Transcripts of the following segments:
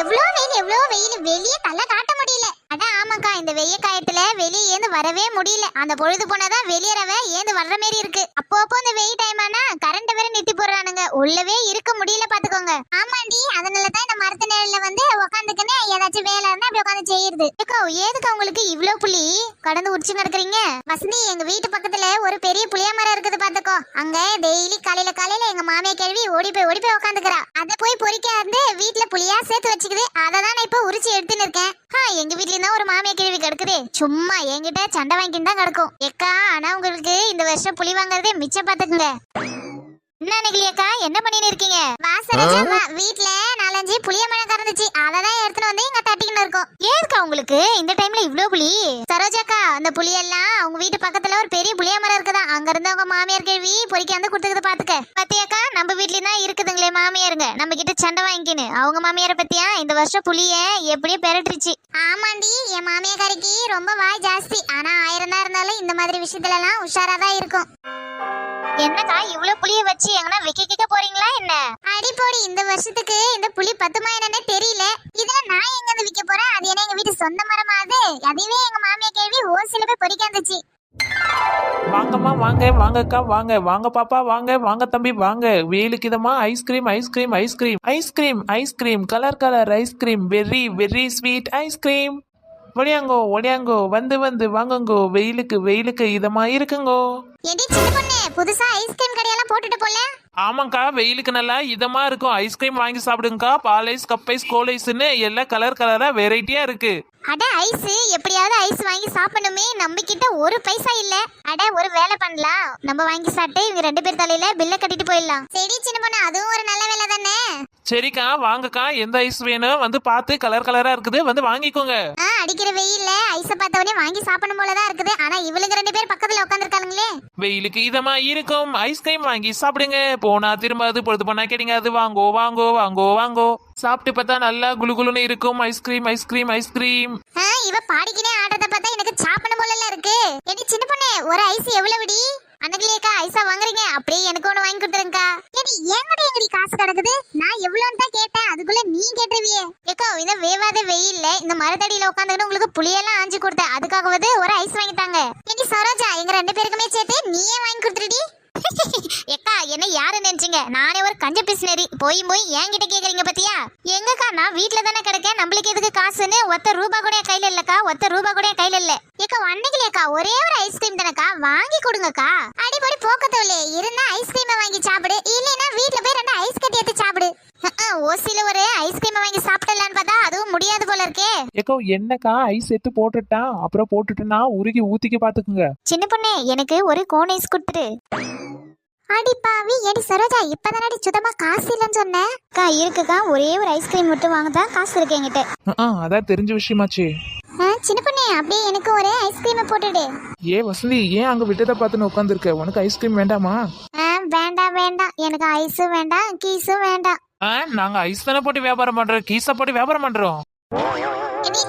எவ்வளவு வெயில் எவ்வளவு வெயில் வெளியே தள்ள காட்ட முடியல. அதான் ஆமாக்கா இந்த வெய்ய காயத்துல வெளியே ஏந்து வரவே முடியல. அந்த பொழுது போனாதான் வெளியேறவ ஏந்து வர்ற மாதிரி இருக்கு. அப்போ அப்போ இந்த வெயில் டைம் ஆனா கரண்ட் வேற நிறுத்தி போடுறானுங்க. உள்ளவே இருக்க முடியல பாத்துக்கோங்க. ஆமாண்டி அதனால தான் இந்த மரத்து நிழல்ல வந்து உக்காந்துக்கனே ஏதாச்சும் வேலை இருந்தா அப்படி உட்காந்து செய்யுது ஏதுக்கு ஏதுக்கா உங்களுக்கு இவ்ளோ புளி கடந்து உடிச்சு நடக்கிறீங்க? வசந்தி எங்க வீட்டு பக்கத்துல ஒரு பெரிய புளிய மரம் இருக்குது பாத்துக்கோ. அங்க டெய்லி காலையில காலையில எங்க மாமியா கேள்வி ஓடி போய் ஓடி போய் உட்காந்துக்கிறா அதை போய் பொறிக்க வந்து வீட்டுல புளியா சேர்த்து வச்சுக்குது. அதை தான் நான் இப்ப உரிச்சு எடுத்துன்னு இருக்கேன். எங்க வீட்லயும் தான் ஒரு மாமியா கேள்வி கிடக்குது சும்மா என்கிட்ட சண்டை வாங்கிட்டு தான் கிடக்கும். எக்கா ஆனா உங்களுக்கு இந்த வருஷம் புளி வாங்குறதே மிச்சம் பாத்துக்குங்க என்ன நிகழியக்கா என்ன பண்ணிட்டு இருக்கீங்க? வாசராஜா வீட்ல நாலஞ்சு புளிய மரம் கறந்துச்சு. அதை தான் எடுத்துட்டு வந்து இங்க தட்டிக்கின்னு இருக்கோம். ஏதுக்கா உங்களுக்கு இந்த டைம்ல இவ்ளோ புளி? சரோஜாக்கா அந்த புளியெல்லாம் அவங்க வீட்டு பக்கத்துல ஒரு பெரிய புளிய மரம் இருக்குதா? அங்க இருந்து அவங்க மாமியார் கேள்வி பொறிக்க வந்து பத்தியாக்கா நம்ம வீட்லயும் தான் இருக்குதுங்களே மாமியாருங்க. நம்ம கிட்ட சண்டை வாங்கிக்கின்னு. அவங்க மாமியார பத்தியா? இந்த வருஷம் புளிய எப்படியோ பெரட்டுருச்சு. ஆமாண்டி என் மாமியாக்காரிக்கு ரொம்ப வாய் ஜாஸ்தி. ஆனா ஆயிரம் தான் இருந்தாலும் இந்த மாதிரி விஷயத்துல எல்லாம் உஷாரா தான் இருக்கும். என்னக்கா இவ்ளோ புளிய வச்சு எங்கனா விக்க கிக்க போறீங்களா என்ன? அடி போடி இந்த வருஷத்துக்கு இந்த புளி பத்துமா என்னன்னே தெரியல. இதுல நான் எங்க இருந்து விக்க போறேன்? அது என்ன எங்க வீட்டு சொந்த மரமா அது? அதுவே எங்க மாமியா கேள்வி ஓசில போய் பொறிக்க வந்துச்சு. வாங்கம்மா வாங்க வாங்கக்கா வாங்க. வாங்க பாப்பா வாங்க வாங்க தம்பி வாங்க. வெயிலுக்கு இதமா ice cream ice cream ice cream ice cream ice cream colour colour ice cream very very sweet ice cream ஒடியாங்கோ ஒடியாங்கோ. வந்து வந்து வாங்குங்கோ. வெயிலுக்கு வெயிலுக்கு இதமா இருக்குங்கோ. புதுசா ஐஸ்கிரீம் கடையெல்லாம் போட்டுட்டு போல. ஆமாக்கா வெயிலுக்கு நல்லா இதமா இருக்கும். ஐஸ்கிரீம் வாங்கி சாப்பிடுங்கக்கா. பால் ஐஸ் கப் ஐஸ் கோல் ஐஸ்னு எல்லாம் கலர் கலரா வெரைட்டியா இருக்கு. அட ஐஸ். எப்படியாவது ஐஸ் வாங்கி சாப்பிடணுமே. நம்ம கிட்ட ஒரு பைசா இல்ல. அட ஒரு வேலை பண்ணலாம். நம்ம வாங்கி சாப்பிட்டு இவங்க ரெண்டு பேர் தலையில பில்ல கட்டிட்டு போயிடலாம். சரி சின்ன பொண்ணு அதுவும் ஒரு நல்ல வேலை தானே? சரிக்கா வாங்கக்கா. எந்த ஐஸ் வேணும்? வந்து பார்த்து கலர் கலரா இருக்குது. வந்து வாங்கிக்கோங்க. ஆ அடிக்கிற வெயில்ல ஐஸ பார்த்த உடனே வாங்கி சாப்பிடணும் போலதான் இருக்குது. ஆனா இவளுங்க ரெண்டு பேர் பக்கத்துல உட்காந்துருக்கானுங்களே வெயிலுக்கு இதமா இருக்கும். ஐஸ்கிரீம் வாங்கி சாப்பிடுங்க. போனா திரும்ப அது பொழுது போனா கேட்டீங்க அது வாங்கோ வாங்கோ வாங்கோ வாங்கோ. சாப்பிட்டு பார்த்தா நல்லா குளு குளுன்னு இருக்கும். ஐஸ்கிரீம் ஐஸ்கிரீம் ஐஸ்கிரீம் இவ பாடிக்கினே ஆடுறத பார்த்தா எனக்கு சாப்பிடணும் போல இருக்கு. எடி சின்ன பொண்ணு ஒரு ஐஸ் எவ்வளவுடி? அன்னைக்குலேக்கா ஐஸா வாங்குறீங்க. அப்படியே எனக்கு ஒண்ணு வாங்கி கொடுத்துருங்கக்கா. என்கிட்ட எங்கடி காசு கிடக்குது? நான் எவ்வளவுன்னு தான் கேட்டேன். அதுக்குள்ள நீ கேட்டுருவியே ஏக்கா இந்த வேவாத வெயில்ல இந்த மரத்தடியில உட்காந்துக்கிட்டு உங்களுக்கு புளியெல்லாம் ஆஞ்சு கொடுத்தேன். அதுக்காகவது ஒரு ஐஸ் வாங்கிட்டாங்க எடி சரோஜா எங்க ரெண்டு பேருக்குமே சேர்த்து நீயே வாங்கி கொடுத்துருடி. என்ன யாரு நினைச்சீங்க? நானே ஒரு கஞ்ச பிசினரி. போய் போய் என்கிட்ட கேக்குறீங்க பத்தியா? எங்கக்கா நான் வீட்ல தானே கிடக்கேன். நம்மளுக்கு எதுக்கு காசுன்னு? ஒத்த ரூபா கூட கையில இல்லக்கா. ஒத்த ரூபா கூட கையில இல்ல. ஏக்கா அன்னைக்குலேக்கா ஒரே ஒரு ஐஸ்கிரீம் தானக்கா. வாங்கி கொடுங்கக்கா. அடிப்படி போக்கத்தோலே இருந்தா ஐஸ்கிரீமை வாங்கி சாப்பிடு. இல்லைன்னா வீட்ல போய் ரெண்டு ஐஸ் கட்டி எடுத்து சாப்பிடு. ஓசில ஒரு ஐஸ்கிரீமை வாங்கி சாப்பிடலான்னு பார்த்தா அதுவும் முடியாது போல இருக்கே. ஏக்கோ என்னக்கா ஐஸ் எடுத்து போட்டுட்டான் அப்புறம் போட்டுட்டுனா உருகி ஊத்திக்க பாத்துக்குங்க சின்ன பொண்ணு எனக்கு ஒரு கோன் ஐஸ் கொடுத்துரு அடி பாவி எடி சரோஜா இப்பதானடி சுத்தமா காசு இல்லைன்னு சொன்னேன் அக்கா இருக்குக்கா ஒரே ஒரு ஐஸ்கிரீம் மட்டும் வாங்க காசு இருக்கு என்கிட்ட. அதான் தெரிஞ்ச விஷயமாச்சு. ஆ, சின்ன பொண்ணு அப்படியே எனக்கு ஒரே ஐஸ்கிரீம் போட்டுடு. ஏ வசந்தி ஏன் அங்க விட்டதை பார்த்துன்னு உட்காந்துருக்க உனக்கு ஐஸ்கிரீம் வேண்டாமா? ஆ, வேண்டாம் வேண்டாம். எனக்கு ஐஸும் வேண்டாம் கீஸும் வேண்டாம். ஆ, நாங்க ஐஸ் தானே போட்டு வியாபாரம் பண்றோம். கீஸா போட்டு வியாபாரம் பண்றோம்.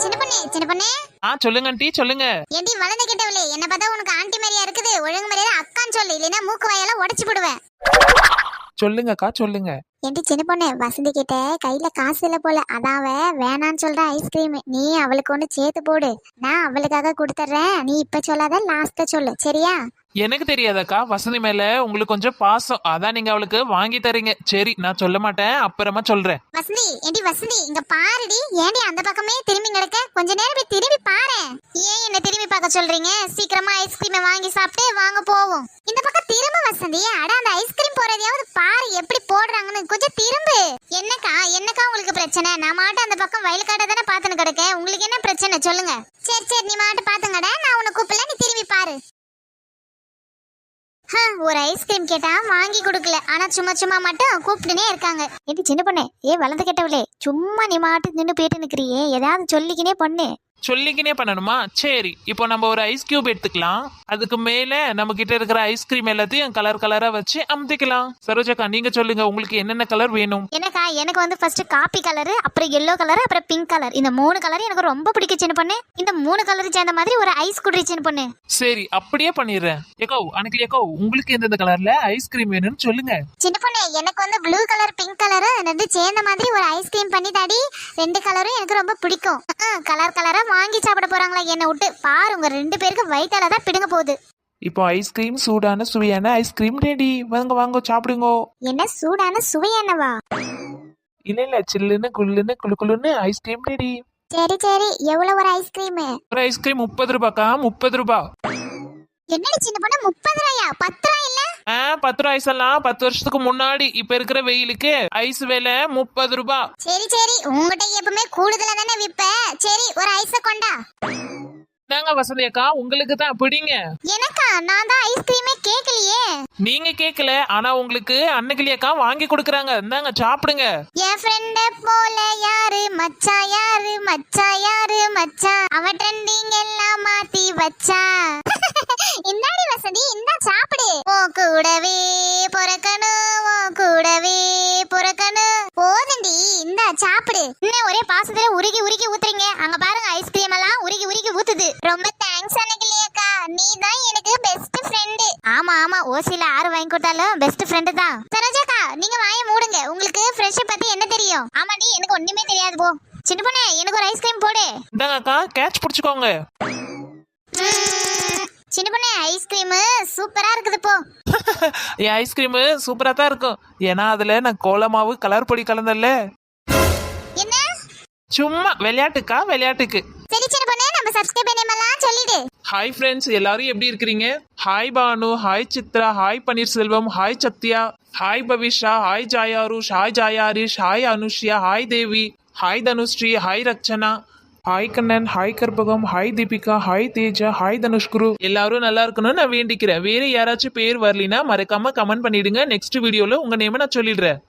சின்ன பொண்ணு சின்ன பொண்ணு. ஆ சொல்லுங்க டீ சொல்லுங்க. எடி வளர்ந்து கிட்டவளே என்ன பார்த்தா உனக்கு ஆண்டி மாதிரியா இருக்குது? ஒழுங்கு மாதிரியா அக்கான்னு சொல்லு இல்லைன்னா மூக்கு வாயெல்லாம் உடைச்சு போடுவேன். சொல்லுங்கக்கா சொல்லுங்க. ஏண்டி சின்ன பொண்ணு வசந்தி கிட்ட கையில காசு இல்ல போல. அதான் அவ வேணான்னு சொல்ற ஐஸ்கிரீம் நீ அவளுக்கு ஒண்ணு சேர்த்து போடு. நான் அவளுக்காக கொடுத்துட்றேன். நீ இப்ப சொல்லாத லாஸ்ட்ல சொல்லு. சரியா? எனக்கு தெரியாதக்கா வசந்தி மேல உங்களுக்கு கொஞ்சம் பாசம். அதான் நீங்க அவளுக்கு வாங்கி தரீங்க. சரி நான் சொல்ல மாட்டேன். அப்புறமா சொல்றேன். வசந்தி ஏண்டி வசந்தி இங்க பாருடி. ஏண்டி அந்த பக்கமே திரும்பி கிடக்க கொஞ்ச நேரம் போய் திரும்பி பாரு ஏன் என்ன திரும்பி பார்க்க சொல்றீங்க? சீக்கிரமா ஐஸ்கிரீமை வாங்கி சாப்பிட்டு வாங்க போவோம். இந்த பக்கம் வசந்தி அட அந்த ஐஸ்கிரீம் போறதையாவது பாரு எப்படி போடுறாங்கன்னு. கொஞ்சம் திரும்பு. என்னக்கா என்னக்கா உங்களுக்கு பிரச்சனை? நான் மாட்டு அந்த பக்கம் வயலுக்காட்ட தானே பாத்துன்னு கிடக்கேன். உங்களுக்கு என்ன பிரச்சனை? சொல்லுங்க. சரி சரி நீ மாட்டு பாத்துங்கடா நான் உன்னை கூப்பிடல நீ திரும்பி பாரு. ஒரு ஐஸ்கிரீம் கேட்டா வாங்கி கொடுக்கல. ஆனா சும்மா சும்மா மட்டும் கூப்பிட்டுனே இருக்காங்க. ஏடி சின்ன பொண்ணு. ஏ வளர்ந்து கேட்டவளே. சும்மா நீ மாட்டு நின்று போயிட்டு நிக்கிறியே. ஏதாவது சொல்லிக்கினே பொண்ணு. சொல்லிக்கினே பண்ணணுமா? சரி இப்போ நம்ம ஒரு ஐஸ் கியூப் எடுத்துக்கலாம். அதுக்கு மேல நம்ம கிட்ட இருக்கிற ஐஸ்கிரீம் எல்லாத்தையும் கலர் கலரா வச்சு அமுத்திக்கலாம். சரோஜாக்கா நீங்க சொல்லுங்க உங்களுக்கு என்னென்ன கலர் வேணும்? எனக்கா எனக்கு வந்து ஃபர்ஸ்ட் காப்பி கலர் அப்புறம் எல்லோ கலர் அப்புறம் பிங்க் கலர் இந்த மூணு கலர் எனக்கு ரொம்ப பிடிக்கும் சின்ன பொண்ணு. இந்த மூணு கலர் சேர்ந்த மாதிரி ஒரு ஐஸ் குடி சின்ன பொண்ணு. சரி அப்படியே பண்ணிடுறேன். ஏக்கோ அன்னைக்கு ஏக்கோ உங்களுக்கு எந்தெந்த கலர்ல ஐஸ்கிரீம் வேணும்னு சொல்லுங்க. சின்ன பொண்ணு எனக்கு வந்து ப்ளூ கலர் பிங்க் கலர் ரெண்டு சேர்ந்த மாதிரி ஒரு ஐஸ்கிரீம் பண்ணி தாடி ரெண்டு கலரும் எனக்கு ரொம்ப பிடிக்கும். கலர் கலரா வாங்கி சாப்பிட போறாங்களா என்னை விட்டு? பாரு உங்க ரெண்டு பேருக்கு வயிற்றால தான் பிடுங்க போகுது. இப்போ ஐஸ்கிரீம் சூடான சுவையான ஐஸ்கிரீம் ரெடி வாங்க வாங்க சாப்பிடுங்க. என்ன சூடான சுவையானவா? இல்ல இல்ல சில்லுன்னு குள்ளுன்னு குளு குளுன்னு ஐஸ்கிரீம் ரெடி சரி சரி எவ்வளவு ஒரு ஐஸ்கிரீம் ஒரு ஐஸ்கிரீம் முப்பது ரூபாக்கா முப்பது ரூபா. என்னடி சின்ன பொண்ணு? முப்பது ரூபாயா பத்து ரூபாய் இல்ல ஆ பத்து ரூபா ஐஸ் எல்லாம் பத்து வருஷத்துக்கு முன்னாடி இப்ப இருக்கிற வெயிலுக்கு ஐஸ் விலை முப்பது ரூபா. சரி சரி. உங்ககிட்ட எப்பவுமே கூடுதலா தானே விப்ப. சரி ஒரு ஐஸ கொண்டா. நாங்க வசதி அக்கா உங்களுக்கு தான் பிடிங்க. எனக்கா? நான் தான் ஐஸ்கிரீமே கேட்கலையே நீங்க கேட்கல ஆனா உங்களுக்கு அன்னக்கிளி அக்கா வாங்கி கொடுக்குறாங்க. இந்தாங்க சாப்பிடுங்க. என் ஃப்ரெண்ட போல யாரு? மச்சா யாரு? மச்சா யாரு? மச்சா. அவ ட்ரெண்டிங் எல்லாம் மாத்தி வச்சா. இந்தாடி நீ தான் எனக்கு பெஸ்ட் ஃப்ரெண்டு ஆமா ஆமா. ஓசில ஆறு வாங்கி கொடுத்தாலும் பெஸ்ட் ஃப்ரெண்டு தான். சரோஜாக்கா நீங்க வாயை மூடுங்க. உங்களுக்கு ஃப்ரெஷ்ஷை பத்தி என்ன தெரியும்? ஆமாடி எனக்கு ஒண்ணுமே தெரியாது போ. சின்ன பொண்ணே எனக்கு ஒரு ஐஸ்கிரீம் போடு. இந்தாங்க அக்கா கேட்ச் பிடிச்சுக்கோங்க. சின்ன பொண்ணே ஐஸ்கிரீம் சூப்பரா இருக்குது போ. என் ஐஸ்கிரீம் சூப்பரா தான் இருக்கும். ஏன்னா அதுல நான் கோலமாவு கலர் பொடி கலந்தல்ல என்ன? சும்மா விளையாட்டுக்கா விளையாட்டுக்கு. சரி சின்ன பொண்ணே நம்ம சப்ஸ்கிரைப் பண்ணலாம் சொல்லிடு. ஹாய் ஃப்ரெண்ட்ஸ் எல்லாரும் எப்படி இருக்கிறீங்க? Hi Banu hi Chitra hi Panneerselvam hi Sathya hi Pavisha hi Jayarush hi Jayarish hi Anushya hi Devi hi Dhanushree hi Rachana hi Kannan hi Karpagam hi Deepika hi Teja hi Dhanushguru. எல்லாரும் நல்லா இருக்கணும்னு நான் வேண்டிக்கிறேன். வேற யாராச்சும் பேர் வரலினா மறக்காம comment பண்ணிடுங்க. நெக்ஸ்ட் வீடியோல உங்க நேம நான் சொல்லிடுறேன்.